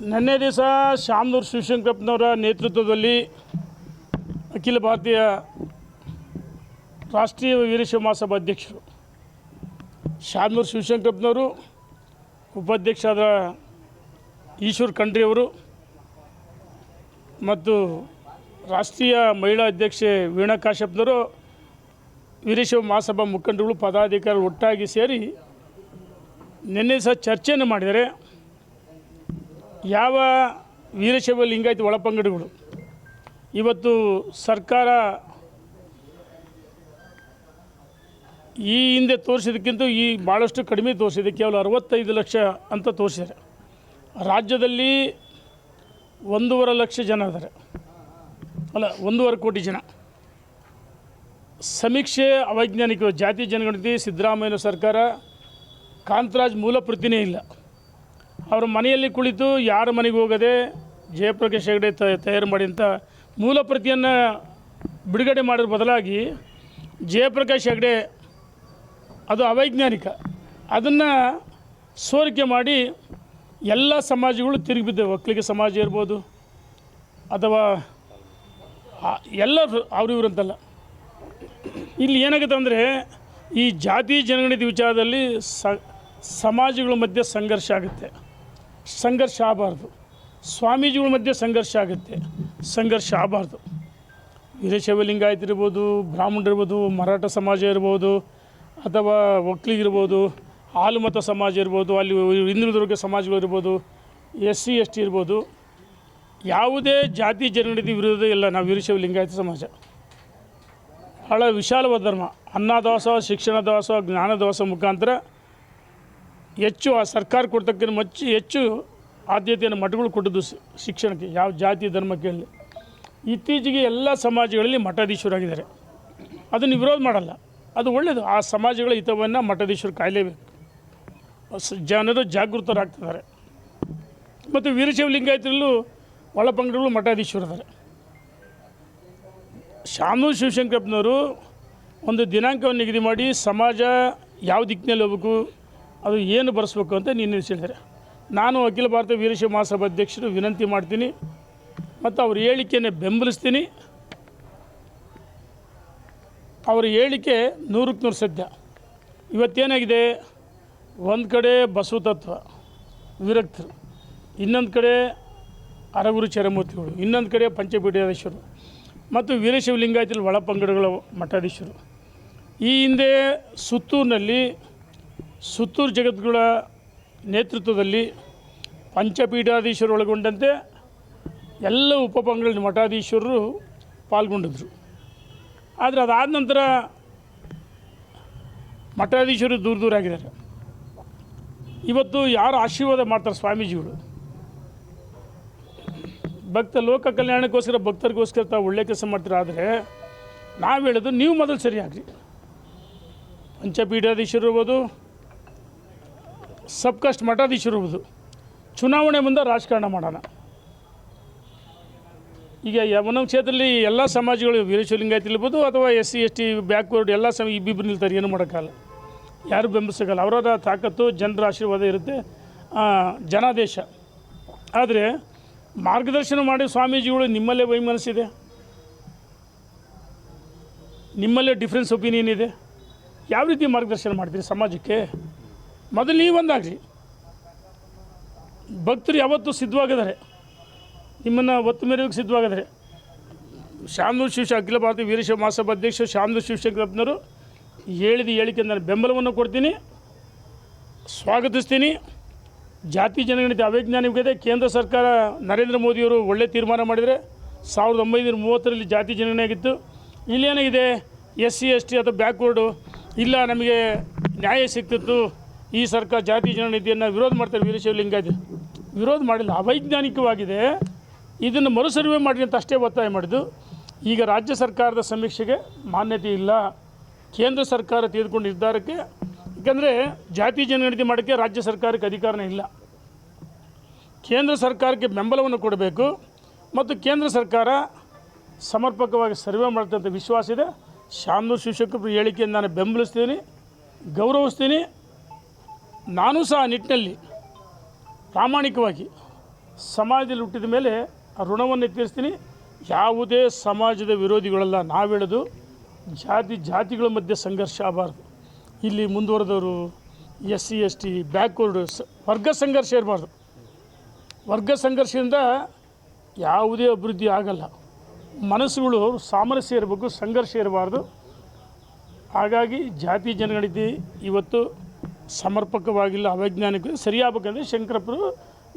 ನಿನ್ನೆ ದಿವಸ ಶಾಮನೂರು ಶಿವಶಂಕರಪ್ಪನವರ ನೇತೃತ್ವದಲ್ಲಿ ಅಖಿಲ ಭಾರತೀಯ ರಾಷ್ಟ್ರೀಯ ವೀರಶೈವ ಮಹಾಸಭಾ ಅಧ್ಯಕ್ಷರು ಶಾಮನೂರು ಶಿವಶಂಕರಪ್ಪನವರು, ಉಪಾಧ್ಯಕ್ಷರಾದ ಈಶ್ವರ್ ಖಂಡ್ರಿಯವರು ಮತ್ತು ರಾಷ್ಟ್ರೀಯ ಮಹಿಳಾ ಅಧ್ಯಕ್ಷೆ ವೀಣಾ ಕಾಶ್ಯಪ್ನವರು ವೀರಶೈವ ಮಹಾಸಭಾ ಮುಖಂಡರುಗಳು, ಪದಾಧಿಕಾರಿಗಳು ಒಟ್ಟಾಗಿ ಸೇರಿ ನಿನ್ನೆ ಸಹ ಚರ್ಚೆಯನ್ನು ಮಾಡಿದರೆ ಯಾವ ವೀರಶೈವ ಲಿಂಗಾಯತ ಒಳಪಂಗಡಗಳು? ಇವತ್ತು ಸರ್ಕಾರ ಈ ಹಿಂದೆ ತೋರಿಸಿದಕ್ಕಿಂತ ಈ ಭಾಳಷ್ಟು ಕಡಿಮೆ ತೋರಿಸಿದೆ. ಕೇವಲ ಅರವತ್ತೈದು ಲಕ್ಷ ಅಂತ ತೋರಿಸಿದ್ದಾರೆ. ರಾಜ್ಯದಲ್ಲಿ ಒಂದೂವರೆ ಲಕ್ಷ ಜನ ಇದ್ದಾರೆ. ಅಲ್ಲ, ಒಂದೂವರೆ ಕೋಟಿ ಜನ. ಸಮೀಕ್ಷೆ ಅವೈಜ್ಞಾನಿಕ ಜಾತಿ ಜನಗಣತಿ, ಸಿದ್ದರಾಮಯ್ಯ ಸರ್ಕಾರ, ಕಾಂತರಾಜ್ ಮೂಲ ಪ್ರತಿನೇ ಇಲ್ಲ. ಅವ್ರ ಮನೆಯಲ್ಲಿ ಕುಳಿತು ಯಾರ ಮನೆಗೆ ಹೋಗದೆ ಜಯಪ್ರಕಾಶ್ ಹೆಗಡೆ ತಯಾರು ಮಾಡಿದಂಥ ಮೂಲ ಪ್ರತಿಯನ್ನು ಬಿಡುಗಡೆ ಮಾಡೋದ್ರ ಬದಲಾಗಿ ಜಯಪ್ರಕಾಶ್ ಹೆಗಡೆ ಅದು ಅವೈಜ್ಞಾನಿಕ. ಅದನ್ನು ಸೋರಿಕೆ ಮಾಡಿ ಎಲ್ಲ ಸಮಾಜಗಳು ತಿರುಗಿಬಿದ್ದವೆ ಒಕ್ಕಲಿಗ ಸಮಾಜ ಇರ್ಬೋದು ಅಥವಾ ಎಲ್ಲರೂ ಎಲ್ಲ ಅವ್ರು ಇವ್ರು ಅಂತಲ್ಲ. ಇಲ್ಲಿ ಏನಾಗುತ್ತೆ ಅಂದರೆ ಈ ಜಾತಿ ಜನಗಣತಿ ವಿಚಾರದಲ್ಲಿ ಸ, ಸಮಾಜಗಳ ಮಧ್ಯೆ ಸಂಘರ್ಷ ಆಗುತ್ತೆ. ಸಂಘರ್ಷ ಆಗಬಾರ್ದು. ಸ್ವಾಮೀಜಿಗಳ ಮಧ್ಯೆ ಸಂಘರ್ಷ ಆಗುತ್ತೆ. ಸಂಘರ್ಷ ಆಗಬಾರ್ದು. ವೀರಶೈವ ಲಿಂಗಾಯತ ಇರ್ಬೋದು ಬ್ರಾಹ್ಮಣರಿರ್ಬೋದು ಮರಾಠ ಸಮಾಜ ಇರ್ಬೋದು, ಅಥವಾ ಒಕ್ಕಲಿಗಿರ್ಬೋದು ಆಲುಮತ ಸಮಾಜ ಇರ್ಬೋದು, ಅಲ್ಲಿ ಹಿಂದುಳಿದ ಸಮಾಜಗಳು ಇರ್ಬೋದು, ಎಸ್ ಸಿ, ಎಸ್ ಟಿ ಇರ್ಬೋದು, ಯಾವುದೇ ಜಾತಿ ಜನಗಣತಿ ವಿರೋಧ ಇಲ್ಲ ನಾವು ವೀರಶೈವ ಲಿಂಗಾಯತ ಸಮಾಜ. ಭಾಳ ವಿಶಾಲವಾದ ಧರ್ಮ. ಅನ್ನದಾಸೋಹ ಶಿಕ್ಷಣ ದಾಸೋಹ ಜ್ಞಾನ ದಾಸೋಹ ಮುಖಾಂತರ ಹೆಚ್ಚು ಆ ಸರ್ಕಾರ ಕೊಡ್ತಕ್ಕಂಥ ಮಚ್ಚಿ ಹೆಚ್ಚು ಆದ್ಯತೆಯನ್ನು ಮಠಗಳು ಕೊಟ್ಟದ್ದು ಶಿಕ್ಷಣಕ್ಕೆ, ಯಾವ ಜಾತಿ ಧರ್ಮಕ್ಕೆ ಅಲ್ಲಿ. ಇತ್ತೀಚೆಗೆ ಎಲ್ಲ ಸಮಾಜಗಳಲ್ಲಿ ಮಠಾಧೀಶರಾಗಿದ್ದಾರೆ. ಅದನ್ನು ವಿರೋಧ ಮಾಡಲ್ಲ. ಅದು ಒಳ್ಳೆಯದು ಆ ಸಮಾಜಗಳ ಹಿತವನ್ನು ಮಠಾಧೀಶರು ಕಾಯಲೇಬೇಕು. ಜನರು ಜಾಗೃತರಾಗ್ತಿದ್ದಾರೆ. ಮತ್ತು ವೀರಶೈವ ಲಿಂಗಾಯತರಲ್ಲೂ ಮಠಾಧೀಶರು ಮಠಾಧೀಶರಿದ್ದಾರೆ. ಶಾಮನೂರು ಶಿವಶಂಕರಪ್ಪನವರು ಒಂದು ದಿನಾಂಕವನ್ನು ನಿಗದಿ ಮಾಡಿ ಸಮಾಜ ಯಾವ ದಿಕ್ಕಿನಲ್ಲಿ ಹೋಗ್ಬೇಕು ಅದು ಏನು ಬರೆಸ್ಬೇಕು ಅಂತ ನಿರ್ಣಯಿಸಿದ್ದಾರೆ ನಾನು ಅಖಿಲ ಭಾರತ ವೀರಶೈವ ಮಹಾಸಭಾ ಅಧ್ಯಕ್ಷರು ವಿನಂತಿ ಮಾಡ್ತೀನಿ ಮತ್ತು ಅವ್ರ ಹೇಳಿಕೆಯನ್ನು ಬೆಂಬಲಿಸ್ತೀನಿ. ಅವರ ಹೇಳಿಕೆ ನೂರಕ್ಕೆ ನೂರು ಸದ್ಯ ಇವತ್ತೇನಾಗಿದೆ? ಒಂದು ಕಡೆ ಬಸವ ತತ್ವ, ವಿರಕ್ತರು, ಇನ್ನೊಂದು ಕಡೆ ಅರಗುರು ಚರಮೂರ್ತಿಗಳು, ಇನ್ನೊಂದು ಕಡೆ ಪಂಚಪೀಠಾಧೀಶರು ಮತ್ತು ವೀರಶೈವ ಲಿಂಗಾಯತಲ್ಲಿ ಒಳಪಂಗಡಗಳ ಮಠಾಧೀಶರು. ಈ ಹಿಂದೆ ಸುತ್ತೂರಿನಲ್ಲಿ ಸುತ್ತೂರು ಜಗದ್ಗುಳ ನೇತೃತ್ವದಲ್ಲಿ ಪಂಚಪೀಠಾಧೀಶರು ಒಳಗೊಂಡಂತೆ ಎಲ್ಲ ಉಪಪಂಗಡ ಮಠಾಧೀಶರು ಪಾಲ್ಗೊಂಡಿದ್ರು. ಆದರೆ ಅದಾದ ನಂತರ ಮಠಾಧೀಶರು ದೂರ ದೂರ ಆಗಿದ್ದಾರೆ. ಇವತ್ತು ಯಾರು ಆಶೀರ್ವಾದ ಮಾಡ್ತಾರೆ ಸ್ವಾಮೀಜಿಗಳು? ಭಕ್ತ ಲೋಕ ಕಲ್ಯಾಣಕ್ಕೋಸ್ಕರ ಭಕ್ತರಿಗೋಸ್ಕರ ತಾವು ಒಳ್ಳೆ ಕೆಲಸ ಮಾಡ್ತಿರಾದರೆ ನಾವು ಹೇಳೋದು ನೀವು ಮೊದಲು ಸರಿಯಾಗ್ರಿ. ಪಂಚಪೀಠಾಧೀಶರು ಇರ್ಬೋದು ಸಬ್ಕಾಸ್ಟ್ ಮಠಾಧೀಶರುವುದು ಇರ್ಬೋದು ಚುನಾವಣೆ ಮುಂದೆ ರಾಜಕಾರಣ ಮಾಡೋಣ. ಈಗ ಒಂದೊಂದು ಕ್ಷೇತ್ರದಲ್ಲಿ ಎಲ್ಲ ಸಮಾಜಗಳು ವೀರಶೈವ ಲಿಂಗಾಯತ ಇರ್ಬೋದು ಅಥವಾ S C, S T, backward ಎಲ್ಲ ಸಮ ಇಬ್ಬಿಬ್ಬರು ನಿಲ್ತಾರೆ ಏನು ಮಾಡೋಕ್ಕಲ್ಲ ಯಾರು ಬೆಂಬಲಿಸೋಕ್ಕಲ್ಲ ಅವರವರ ತಾಕತ್ತು ಜನರ ಆಶೀರ್ವಾದ ಇರುತ್ತೆ. ಜನಾದೇಶ. ಆದರೆ ಮಾರ್ಗದರ್ಶನ ಮಾಡಿ ಸ್ವಾಮೀಜಿಗಳು ನಿಮ್ಮಲ್ಲೇ ವೈಮನಸ್ಸಿದೆ. ನಿಮ್ಮಲ್ಲೇ ಡಿಫ್ರೆನ್ಸ್ ಒಪಿನಿಯನ್ ಇದೆ. ಯಾವ ರೀತಿ ಮಾರ್ಗದರ್ಶನ ಮಾಡ್ತೀರಿ ಸಮಾಜಕ್ಕೆ? ಮೊದಲು ನೀವೊಂದಾಗ್ರಿ ಭಕ್ತರು ಯಾವತ್ತೂ ಸಿದ್ಧವಾಗಿದ್ದಾರೆ. ನಿಮ್ಮನ್ನು ಒತ್ತು ಮೇರೆಗೆ ಸಿದ್ಧವಾಗಿದ್ದಾರೆ. ಶಾಮನೂರು ಶಿವಶ ಅಖಿಲ ಭಾರತೀಯ ವೀರಶೈವ ಮಹಾಸಭಾ ಅಧ್ಯಕ್ಷ ಶಾಮನೂರು ಶಿವಶಂಕರಪ್ಪನವರು ಹೇಳಿದ ಹೇಳಿಕೆ ನಾನು ಬೆಂಬಲವನ್ನು ಕೊಡ್ತೀನಿ. ಸ್ವಾಗತಿಸ್ತೀನಿ. ಜಾತಿ ಜನಗಣತಿ ಅವೈಜ್ಞಾನಿಕತೆ ಕೇಂದ್ರ ಸರ್ಕಾರ ನರೇಂದ್ರ ಮೋದಿಯವರು ಒಳ್ಳೆ ತೀರ್ಮಾನ ಮಾಡಿದರೆ ಸಾವಿರದ ಒಂಬೈನೂರ ಮೂವತ್ತರಲ್ಲಿ ಜಾತಿ ಜನಗಣನೆ ಆಗಿತ್ತು. ಇಲ್ಲೇನಾಗಿದೆ? ಎಸ್ ಸಿ, ಎಸ್ ಟಿ ಅಥವಾ ಬ್ಯಾಕ್ವರ್ಡು? ಇಲ್ಲ, ನಮಗೆ ನ್ಯಾಯ ಸಿಕ್ತಿತ್ತು ಈ ಸರ್ಕಾರ ಜಾತಿ ಜನನಿಧಿಯನ್ನು ವಿರೋಧ ಮಾಡ್ತಾರೆ ವೀರಶೈವ ಲಿಂಗಾಯತ ವಿರೋಧ ಮಾಡಿಲ್ಲ, ಅವೈಜ್ಞಾನಿಕವಾಗಿದೆ. ಇದನ್ನು ಮರು ಸರ್ವೆ ಮಾಡಿ ಅಂತ ಅಷ್ಟೇ ಒತ್ತಾಯ ಮಾಡಿದ್ದು. ಈಗ ರಾಜ್ಯ ಸರ್ಕಾರದ ಸಮೀಕ್ಷೆಗೆ ಮಾನ್ಯತೆ ಇಲ್ಲ. ಕೇಂದ್ರ ಸರ್ಕಾರ ತೆಗೆದುಕೊಂಡು ನಿರ್ಧಾರಕ್ಕೆ, ಯಾಕಂದರೆ ಜಾತಿ ಜನಗಣತಿ ಮಾಡೋಕ್ಕೆ ರಾಜ್ಯ ಸರ್ಕಾರಕ್ಕೆ ಅಧಿಕಾರನೇ ಇಲ್ಲ. ಕೇಂದ್ರ ಸರ್ಕಾರಕ್ಕೆ ಬೆಂಬಲವನ್ನು ಕೊಡಬೇಕು ಮತ್ತು ಕೇಂದ್ರ ಸರ್ಕಾರ ಸಮರ್ಪಕವಾಗಿ ಸರ್ವೆ ಮಾಡ್ತಂಥ ವಿಶ್ವಾಸ ಇದೆ. ಶಾಮನೂರು ಶಿವಶಂಕರ್ ಹೇಳಿಕೆಯನ್ನು ನಾನು ಬೆಂಬಲಿಸ್ತೀನಿ, ಗೌರವಿಸ್ತೀನಿ. ನಾನು ಸಹ ಆ ನಿಟ್ಟಿನಲ್ಲಿ ಪ್ರಾಮಾಣಿಕವಾಗಿ ಸಮಾಜದಲ್ಲಿ ಹುಟ್ಟಿದ ಮೇಲೆ ಆ ಋಣವನ್ನು ತೀರಿಸ್ತೀನಿ. ಯಾವುದೇ ಸಮಾಜದ ವಿರೋಧಿಗಳೆಲ್ಲ ನಾವು ಹೇಳೋದು ಜಾತಿ ಜಾತಿಗಳ ಮಧ್ಯೆ ಸಂಘರ್ಷ ಆಗಬಾರ್ದು. ಇಲ್ಲಿ ಮುಂದುವರೆದವರು S C, S T, backward ವರ್ಗ ಸಂಘರ್ಷ ಇರಬಾರ್ದು. ವರ್ಗ ಸಂಘರ್ಷದಿಂದ ಯಾವುದೇ ಅಭಿವೃದ್ಧಿ ಆಗಲ್ಲ. ಮನಸ್ಸುಗಳು ಸಾಮರಸ್ಯ ಇರಬೇಕು, ಸಂಘರ್ಷ ಇರಬಾರ್ದು. ಹಾಗಾಗಿ ಜಾತಿ ಜನಗಣತಿ ಇವತ್ತು ಸಮರ್ಪಕವಾಗಿಲ್ಲ ಅವೈಜ್ಞಾನಿಕ ಸರಿಯಾಗಬೇಕಂದ್ರೆ ಶಂಕರಪ್ಪರು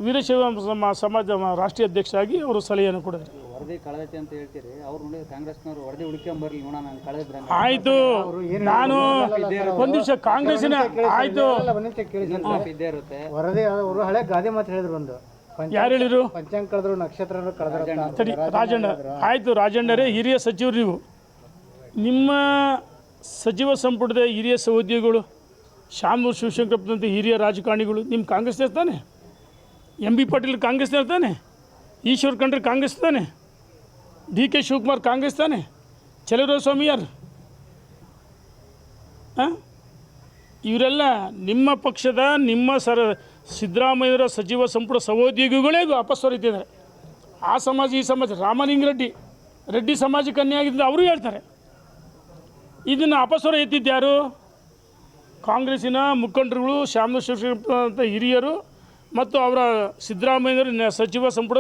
ವೀರಶೈವ ಸಮ- ಸಮಾಜ ರಾಷ್ಟ್ರೀಯ ಅಧ್ಯಕ್ಷರಾಗಿ ಅವರು ಸಲಹೆಯನ್ನು ಕೊಡಿದ್ರು ವರದಿ ಕಳೆದೈತೆ ಅಂತ ಹೇಳ್ತೀರಿ ಅವ್ರು ನೋಡಿ ಕಾಂಗ್ರೆಸ್ನವ್ರು ವರದಿ ಹುಡ್ಕೊಂಬರ್ಲಿ ನೋಡೋಣ ನಾನು ಕಳೆದ್ರೆ ಆಯಿತು ನಾನು ಒಂದು ದಿವಸ ಕಾಂಗ್ರೆಸ್ಸಿನ ಆಯಿತು. ಇದ್ದೇ ಇರುತ್ತೆ. ವರದಿ ಅವರು ಹಳೆ ಗಾದೆ ಮಾತು ಹೇಳಿದ್ರು ಒಂದು. ಯಾರು ಹೇಳಿದ್ರು? ಪಂಚಾಂಗ ಕಳೆದ್ರು ನಕ್ಷತ್ರ ಕಳೆದ್ರ ಸರಿ ರಾಜಣ್ಣ ಆಯಿತು ರಾಜಣ್ಣರೇ ಹಿರಿಯ ಸಚಿವರು ನೀವು. ನಿಮ್ಮ ಸಚಿವ ಸಂಪುಟದ ಹಿರಿಯ ಸಹೋದ್ಯೋಗಿಗಳು ಶಾಮೂರ್ ಶಿವಶಂಕರಪ್ಪನಂತ ಹಿರಿಯ ರಾಜಕಾರಣಿಗಳು ನಿಮ್ಮ ಕಾಂಗ್ರೆಸ್ನೇ ಇರ್ತಾನೆ ಎಂ ಬಿ ಪಾಟೀಲ್ ಕಾಂಗ್ರೆಸ್ನೇ ತಾನೆ? ಈಶ್ವರ್ ಖಂಡ್ರೆ ಕಾಂಗ್ರೆಸ್ ತಾನೆ? ಡಿ ಕೆ ಶಿವಕುಮಾರ್ ಕಾಂಗ್ರೆಸ್ ತಾನೆ? ಸ್ವಾಮಿ ಯಾರು ಹಾಂ ಇವರೆಲ್ಲ ನಿಮ್ಮ ಪಕ್ಷದ, ನಿಮ್ಮ ಸರ ಸಿದ್ದರಾಮಯ್ಯರ ಸಚಿವ ಸಂಪುಟ ಸಹೋದ್ಯೋಗಿಗಳೇ ವಾಪಸ್ ಹೊರತಿದ್ದಾರೆ. ಆ ಸಮಾಜ, ಈ ಸಮಾಜ, ರಾಮಲಿಂಗ ರೆಡ್ಡಿ ರೆಡ್ಡಿ ಸಮಾಜ ಕನ್ಯಾಗಿದ್ದ ಅವರು ಹೇಳ್ತಾರೆ. ಇದನ್ನು ಅಪಸ್ವರ ಎತ್ತಿದ್ದು ಯಾರು? ಕಾಂಗ್ರೆಸ್ಸಿನ ಮುಖಂಡರುಗಳು ಅಂತ ಹಿರಿಯರು ಮತ್ತು ಅವರ ಸಿದ್ದರಾಮಯ್ಯನವರ ಸಚಿವ ಸಂಪುಟ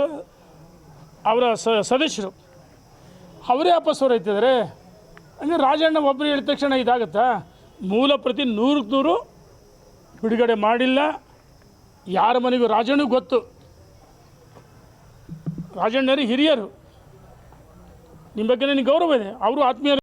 ಅವರ ಸದಸ್ಯರು. ಅವರೇ ಅಪಸ್ವರ ಹೊರೈತಿದ್ದಾರೆ ಅಂದರೆ ರಾಜಣ್ಣ ಒಬ್ಬರು ಹೇಳಿದ ತಕ್ಷಣ ಇದಾಗುತ್ತಾ? ಮೂಲ ಪ್ರತಿ ನೂರಕ್ಕೆ ನೂರು ಬಿಡುಗಡೆ ಮಾಡಿಲ್ಲ. ಯಾರ ಮನೆಗೂ ರಾಜಣ್ಣ ಗೊತ್ತು. ರಾಜಣ್ಣರು ಹಿರಿಯರು. ನಿಮ್ಮ ಬಗ್ಗೆ ನನಗೆ ಗೌರವ ಇದೆ. ಅವರು ಆತ್ಮೀಯರು